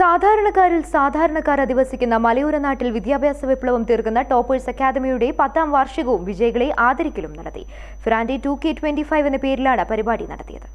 സാധാരണക്കാരിൽ സാധാരണക്കാർ അധിവസിക്കുന്ന മലയോര നാട്ടിൽ വിദ്യാഭ്യാസ വിപ്ലവം തീർക്കുന്ന ടോപ്പേഴ്സ് അക്കാദമിയുടെ പത്താം വാർഷികവും വിജയികളെ ആദരിക്കലും നടത്തി. ഫ്രാൻഡി ടു കെ ട്വന്റി ഫൈവ് എന്ന പേരിലാണ് പരിപാടി നടത്തിയത്.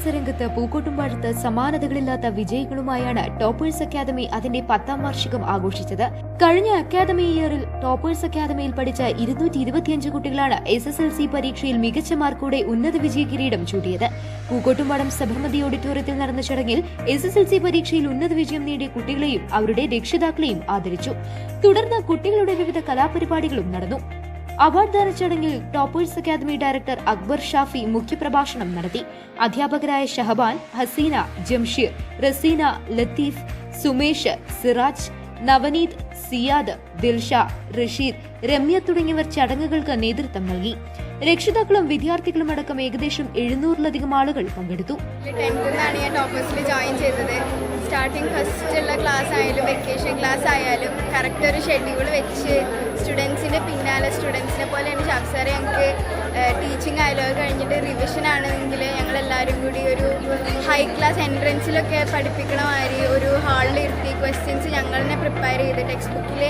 വിദ്യാഭ്യാസ രംഗത്ത് പൂക്കോട്ടുംപാടത്ത് സമാനതകളില്ലാത്ത വിജയികളുമായാണ് ടോപ്പേഴ്സ് അക്കാദമി അതിന്റെ പത്താം വാർഷികം ആഘോഷിച്ചത്. കഴിഞ്ഞ അക്കാദമി ഇയറിൽ ടോപ്പേഴ്സ് അക്കാദമിയിൽ പഠിച്ച ഇരുന്നൂറ്റി ഇരുപത്തിയഞ്ച് കുട്ടികളാണ് എസ് എസ് എൽ സി പരീക്ഷയിൽ മികച്ച മാർക്കോടെ ഉന്നത വിജയ കിരീടം ചൂടിയത് പൂക്കോട്ടുംപാടം സബർമതി ഓഡിറ്റോറിയത്തിൽ നടന്ന ചടങ്ങിൽ എസ് എസ് എൽ സി പരീക്ഷയിൽ ഉന്നത വിജയം നേടിയ കുട്ടികളെയും അവരുടെ രക്ഷിതാക്കളെയും ആദരിച്ചു. തുടർന്ന് കുട്ടികളുടെ വിവിധ കലാപരിപാടികളും നടന്നു. അവാർഡ് ദാന ചടങ്ങിൽ toppers academy director Akbar Shafi മുഖ്യപ്രഭാഷണം നടത്തി. അധ്യാപകരായ ഷഹബാൻ ഹസീന ജംഷീർ റസീന ലത്തീഫ് സുമേഷ് സിറാജ് നവനീത് സിയാദ് ദിൽഷ റഷീദ് രമ്യ തുടങ്ങിയവർ ചടങ്ങുകൾക്ക് നേതൃത്വം നൽകി. രക്ഷിതാക്കളും വിദ്യാർത്ഥികളും അടക്കം ഏകദേശം എഴുന്നൂറിലധികം ആളുകൾ പങ്കെടുത്തു. ഞാൻ ജോയിൻ ചെയ്തത്. സ്റ്റാർട്ടിങ് ഫസ്റ്റ് ഉള്ള ക്ലാസ് ആയാലും വെക്കേഷൻ ക്ലാസ് ആയാലും കറക്റ്റ് ഒരു ഷെഡ്യൂൾ വെച്ച് സ്റ്റുഡൻസിന്റെ പിന്നാലെ സ്റ്റുഡൻസിനെ പോലെ തന്നെ സാറ് ഞങ്ങൾക്ക് ടീച്ചിങ് ആയാലും കഴിഞ്ഞിട്ട് റിവിഷൻ ആണെങ്കിൽ ഞങ്ങളെല്ലാവരും കൂടി ഒരു ഹൈ ക്ലാസ് എൻട്രൻസിലൊക്കെ പഠിപ്പിക്കണ മാതിരി ഒരു ഹാളിൽ ഇരുത്തി ടെക്സ്റ്റ് ബുക്കിൽ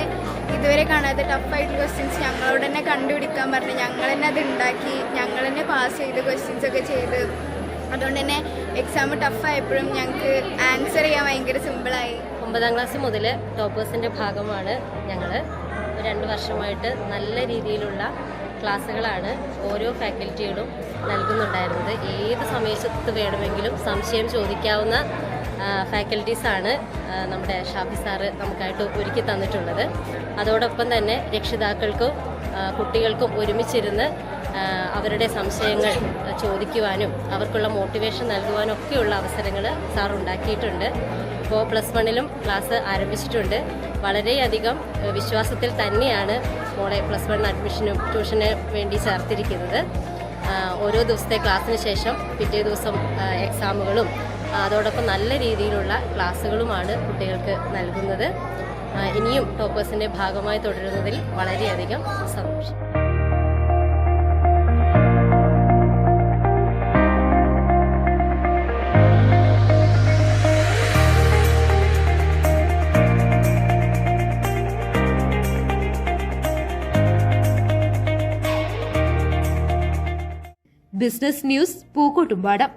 ഇതുവരെ കാണാത്ത ടഫായിട്ടുള്ള ക്വസ്റ്റ്യൻസ് ഞങ്ങളോട് തന്നെ കണ്ടുപിടിക്കാൻ പറഞ്ഞു. ഞങ്ങൾ തന്നെ അത് ഉണ്ടാക്കി ഞങ്ങൾ തന്നെ പാസ് ചെയ്ത് ക്വസ്റ്റ്യൻസ് ഒക്കെ ചെയ്ത്. അതുകൊണ്ട് തന്നെ എക്സാം ടഫായപ്പോഴും ഞങ്ങൾക്ക് ആൻസർ ചെയ്യാൻ ഭയങ്കര സിമ്പിളായി ഒമ്പതാം ക്ലാസ് മുതൽ ടോപ്പേഴ്സിന്റെ ഭാഗമാണ് ഞങ്ങൾ രണ്ട് വർഷമായിട്ട് നല്ല രീതിയിലുള്ള ക്ലാസ്സുകളാണ് ഓരോ ഫാക്കൽറ്റിയോടും നൽകുന്നുണ്ടായിരുന്നത്. ഏത് സമയത്ത് വേണമെങ്കിലും സംശയം ചോദിക്കാവുന്ന ഫാക്കൽറ്റീസാണ് നമ്മുടെ ഷാഫി സാറ് നമുക്കായിട്ട് ഒരുക്കി തന്നിട്ടുള്ളത്. അതോടൊപ്പം തന്നെ രക്ഷിതാക്കൾക്കും കുട്ടികൾക്കും ഒരുമിച്ചിരുന്ന് അവരുടെ സംശയങ്ങൾ ചോദിക്കുവാനും അവർക്കുള്ള മോട്ടിവേഷൻ നൽകുവാനും ഒക്കെയുള്ള അവസരങ്ങൾ സാർ ഉണ്ടാക്കിയിട്ടുണ്ട്. ഇപ്പോൾ പ്ലസ് വണ്ണിലും ക്ലാസ് ആരംഭിച്ചിട്ടുണ്ട്. വളരെയധികം വിശ്വാസത്തിൽ തന്നെയാണ് മോളെ പ്ലസ് വൺ അഡ്മിഷനും ട്യൂഷന് വേണ്ടി ചേർത്തിരിക്കുന്നത്. ഓരോ ദിവസത്തെ ക്ലാസ്സിന് ശേഷം പിറ്റേ ദിവസം എക്സാമുകളും അതോടൊപ്പം നല്ല രീതിയിലുള്ള ക്ലാസ്സുകളുമാണ് കുട്ടികൾക്ക് നൽകുന്നത്. ഇനിയും ടോപ്പേഴ്സിന്റെ ഭാഗമായി തുടരുന്നതിൽ വളരെയധികം സന്തോഷം. Business news Pookkottumpadam.